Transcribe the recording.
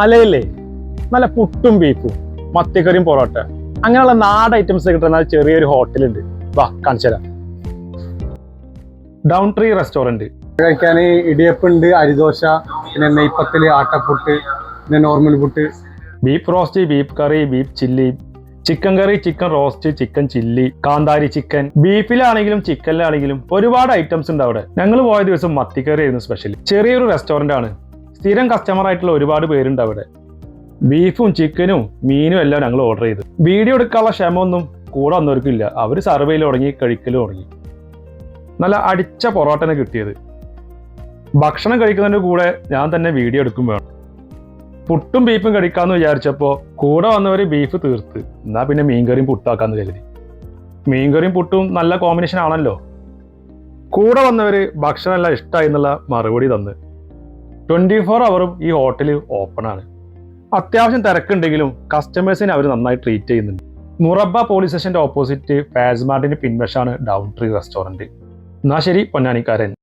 അലയില്ലേ? നല്ല പുട്ടും ബീഫും മത്തിക്കറിയും പൊറോട്ട. അങ്ങനെയുള്ള നാട് ഐറ്റംസ് കിട്ടുന്ന ചെറിയൊരു ഹോട്ടലുണ്ട് വാ കാണിച്ചു തരാം. ഡൗൺ ട്രീ റെസ്റ്റോറന്റ് കഴിക്കാൻ ഇടിയപ്പുണ്ട് അരിദോശ പിന്നെ നെയ്പ്പത്തിൽ ആട്ടപ്പുട്ട് പിന്നെ normal puttu. Beef roast beef curry beef chilli chicken curry chicken roast chicken chilli കാന്താരി ചിക്കൻ ബീഫിലാണെങ്കിലും ചിക്കനിലാണെങ്കിലും ഒരുപാട് ഐറ്റംസ് ഉണ്ട് അവിടെ. ഞങ്ങൾ പോയ ദിവസം മത്തിക്കറി ആയിരുന്നു സ്പെഷ്യൽ ചെറിയൊരു റെസ്റ്റോറന്റ് ആണ്. സ്ഥിരം കസ്റ്റമർ ആയിട്ടുള്ള ഒരുപാട് പേരുണ്ട് അവിടെ. ബീഫും ചിക്കനും മീനും എല്ലാം ഞങ്ങൾ ഓർഡർ ചെയ്തു. വീഡിയോ എടുക്കാനുള്ള ക്ഷമമൊന്നും കൂടെ വന്നവർക്കില്ല. അവർ സർവേയിൽ തുടങ്ങി കഴിക്കലും തുടങ്ങി. നല്ല അടിച്ച പൊറോട്ടനെ കിട്ടിയത്. ഭക്ഷണം കഴിക്കുന്നതിന്റെ കൂടെ ഞാൻ തന്നെ വീഡിയോ എടുക്കും വേണം പുട്ടും ബീഫും കഴിക്കാമെന്ന് വിചാരിച്ചപ്പോൾ കൂടെ വന്നവർ ബീഫ് തീർത്ത്. എന്നാൽ പിന്നെ മീൻകറിയും പുട്ടാക്കാന്ന് കരുതി. മീൻകറിയും പുട്ടും നല്ല കോമ്പിനേഷൻ ആണല്ലോ. കൂടെ വന്നവർ ഭക്ഷണമെല്ലാം ഇഷ്ടമായി എന്നുള്ള മറുപടി തന്ന്. ട്വന്റി ഫോർ അവറും ഈ ഹോട്ടൽ ഓപ്പൺ ആണ്. അത്യാവശ്യം തിരക്കുണ്ടെങ്കിലും കസ്റ്റമേഴ്സിനെ അവർ നന്നായി ട്രീറ്റ് ചെയ്യുന്നുണ്ട്. മുറബ പോലീസ് സ്റ്റേഷന്റെ ഓപ്പോസിറ്റ് ഫാസ്മാർട്ടിന്റെ പിൻവശാണ് ഡൗൺ ട്രീ റെസ്റ്റോറന്റ് എന്നാ ശരി പൊന്നാനിക്കാരൻ.